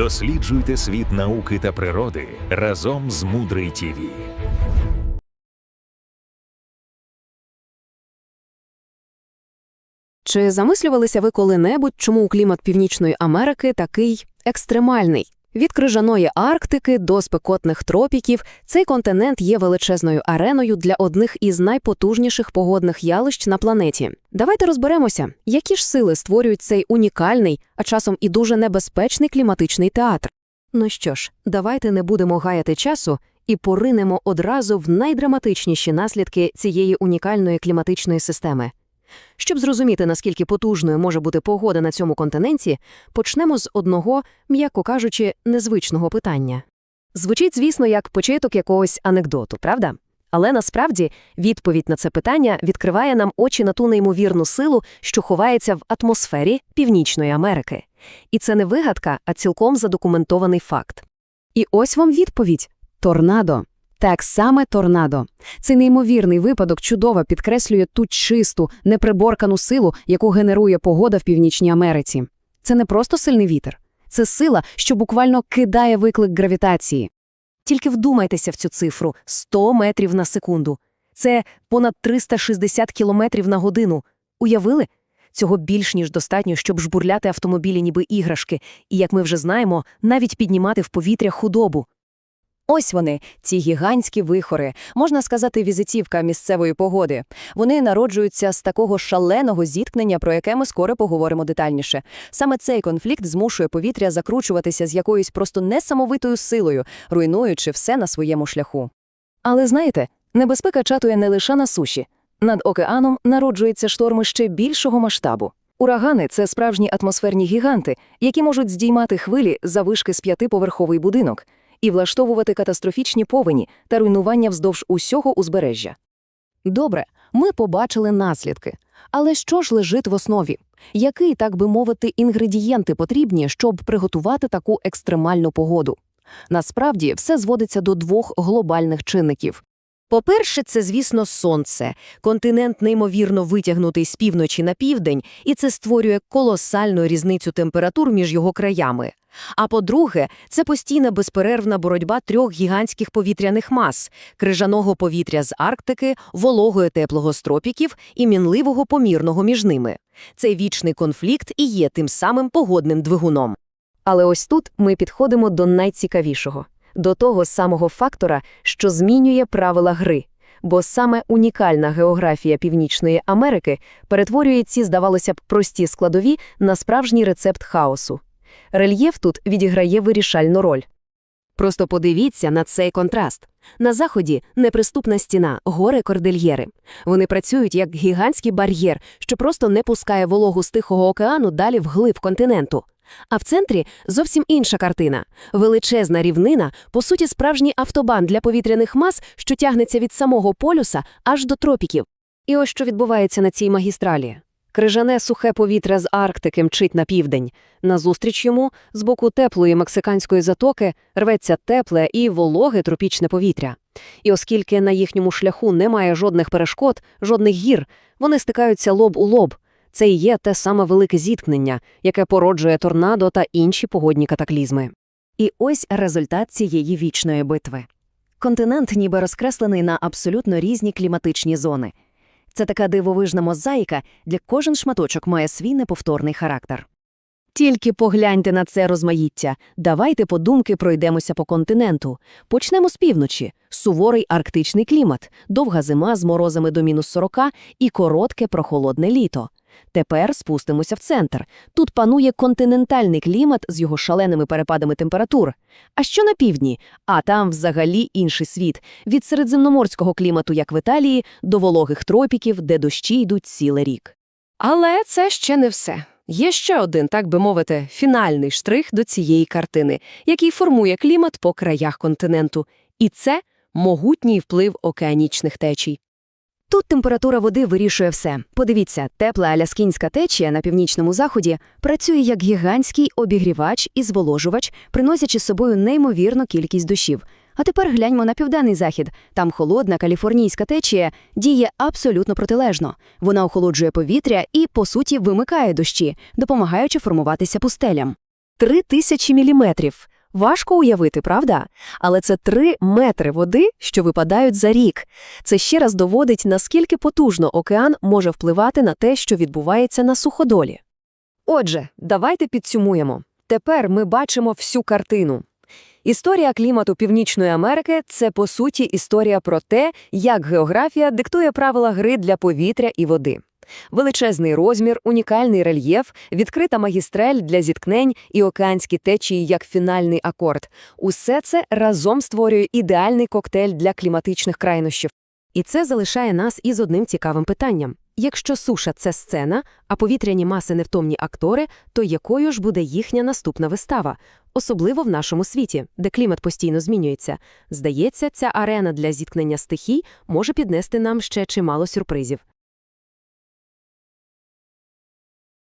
Досліджуйте світ науки та природи разом з Мудрий ТІВІ. Чи замислювалися ви коли-небудь, чому клімат Північної Америки такий екстремальний? Від крижаної Арктики до спекотних тропіків цей континент є величезною ареною для одних із найпотужніших погодних явищ на планеті. Давайте розберемося, які ж сили створюють цей унікальний, а часом і дуже небезпечний кліматичний театр. Ну що ж, давайте не будемо гаяти часу і поринемо одразу в найдраматичніші наслідки цієї унікальної кліматичної системи. Щоб зрозуміти, наскільки потужною може бути погода на цьому континенті, почнемо з одного, м'яко кажучи, незвичного питання. Звучить, звісно, як початок якогось анекдоту, правда? Але насправді відповідь на це питання відкриває нам очі на ту неймовірну силу, що ховається в атмосфері Північної Америки. І це не вигадка, а цілком задокументований факт. І ось вам відповідь – торнадо. Так саме торнадо. Цей неймовірний випадок чудово підкреслює ту чисту, неприборкану силу, яку генерує погода в Північній Америці. Це не просто сильний вітер. Це сила, що буквально кидає виклик гравітації. Тільки вдумайтеся в цю цифру – 100 метрів на секунду. Це понад 360 кілометрів на годину. Уявили? Цього більш ніж достатньо, щоб жбурляти автомобілі ніби іграшки, і, як ми вже знаємо, навіть піднімати в повітря худобу. Ось вони, ці гігантські вихори, можна сказати, візитівка місцевої погоди. Вони народжуються з такого шаленого зіткнення, про яке ми скоро поговоримо детальніше. Саме цей конфлікт змушує повітря закручуватися з якоюсь просто несамовитою силою, руйнуючи все на своєму шляху. Але знаєте, небезпека чатує не лише на суші. Над океаном народжуються шторми ще більшого масштабу. Урагани це справжні атмосферні гіганти, які можуть здіймати хвилі завишки з п'ятиповерховий будинок і влаштовувати катастрофічні повені та руйнування вздовж усього узбережжя. Добре, ми побачили наслідки. Але що ж лежить в основі? Який, так би мовити, інгредієнти потрібні, щоб приготувати таку екстремальну погоду? Насправді, все зводиться до двох глобальних чинників. По-перше, це, звісно, сонце. Континент неймовірно витягнутий з півночі на південь, і це створює колосальну різницю температур між його краями. А по-друге, це постійна безперервна боротьба трьох гігантських повітряних мас – крижаного повітря з Арктики, вологого теплого з тропіків і мінливого помірного між ними. Цей вічний конфлікт і є тим самим погодним двигуном. Але ось тут ми підходимо до найцікавішого – до того самого фактора, що змінює правила гри. Бо саме унікальна географія Північної Америки перетворює ці, здавалося б, прості складові на справжній рецепт хаосу. Рельєф тут відіграє вирішальну роль. Просто подивіться на цей контраст. На заході неприступна стіна, гори кордильєри. Вони працюють як гігантський бар'єр, що просто не пускає вологу з Тихого океану далі вглиб континенту. А в центрі зовсім інша картина. Величезна рівнина, по суті, справжній автобан для повітряних мас, що тягнеться від самого полюса аж до тропіків. І ось що відбувається на цій магістралі. Крижане сухе повітря з Арктики мчить на південь. Назустріч йому, з боку теплої мексиканської затоки, рветься тепле і вологе тропічне повітря. І оскільки на їхньому шляху немає жодних перешкод, жодних гір, вони стикаються лоб у лоб. Це і є те саме велике зіткнення, яке породжує торнадо та інші погодні катаклізми. І ось результат цієї вічної битви. Континент ніби розкреслений на абсолютно різні кліматичні зони. Це така дивовижна мозаїка, де кожен шматочок має свій неповторний характер. Тільки погляньте на це розмаїття. Давайте подумки пройдемося по континенту. Почнемо з півночі. Суворий арктичний клімат, довга зима з морозами до мінус 40 і коротке прохолодне літо. Тепер спустимося в центр. Тут панує континентальний клімат з його шаленими перепадами температур. А що на півдні? А там взагалі інший світ. Від середземноморського клімату, як в Італії, до вологих тропіків, де дощі йдуть цілий рік. Але це ще не все. Є ще один, так би мовити, фінальний штрих до цієї картини, який формує клімат по краях континенту. І це могутній вплив океанічних течій. Тут температура води вирішує все. Подивіться, тепла аляскінська течія на північному заході працює як гігантський обігрівач і зволожувач, приносячи з собою неймовірну кількість дощів. А тепер гляньмо на південний захід. Там холодна каліфорнійська течія діє абсолютно протилежно. Вона охолоджує повітря і, по суті, вимикає дощі, допомагаючи формуватися пустелям. Три тисячі міліметрів. Важко уявити, правда? Але це три метри води, що випадають за рік. Це ще раз доводить, наскільки потужно океан може впливати на те, що відбувається на суходолі. Отже, давайте підсумуємо. Тепер ми бачимо всю картину. Історія клімату Північної Америки – це, по суті, історія про те, як географія диктує правила гри для повітря і води. Величезний розмір, унікальний рельєф, відкрита магістрель для зіткнень і океанські течії як фінальний акорд – усе це разом створює ідеальний коктейль для кліматичних крайнощів. І це залишає нас із одним цікавим питанням. Якщо суша – це сцена, а повітряні маси – невтомні актори, то якою ж буде їхня наступна вистава? Особливо в нашому світі, де клімат постійно змінюється. Здається, ця арена для зіткнення стихій може піднести нам ще чимало сюрпризів.